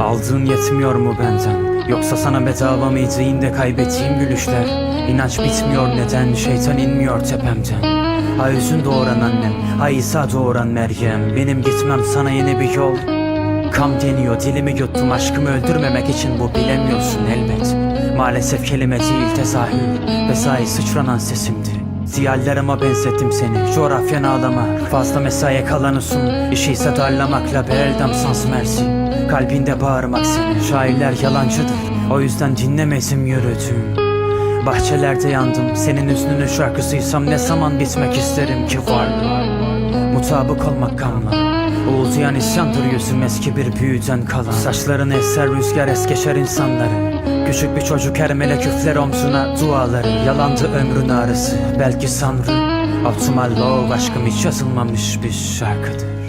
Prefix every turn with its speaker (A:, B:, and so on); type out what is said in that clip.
A: Aldığın yetmiyor mu benden? Yoksa sana bedava mıydı kaybettiğim gülüşler? İnanç bitmiyor neden? Şeytan inmiyor tepemden. Ha üzün doğuran annem, ha İsa doğuran Meryem. Benim gitmem sana yeni bir yol. Kam deniyor dilimi yuttum aşkımı öldürmemek için bu bilemiyorsun elbet. Maalesef kelime değil tezahür ve sahi sıçranan sesimdi. Ziyallerime benzettim seni. Coğrafyan ağlama. Fazla mesaiye kalanısın İşi ise darlamakla beldam sans mersi. Kalbinde bağırmak seni. Şairler yalancıdır. O yüzden dinlemezim yürüdüğüm. Bahçelerde yandım. Senin hüznünün şarkısıysam ne zaman bitmek isterim ki var Mutabık olmak kanla Uğuldayan isyandır yüzüm eski bir büyüden kalan. Saçların eser rüzgar es geçer insanları Küçük bir çocuk her melek üfler omzuna. Duaları Yalandı ömrün ağrısı. Belki sanrı Optimal love aşkım hiç yazılmamış bir şarkıdı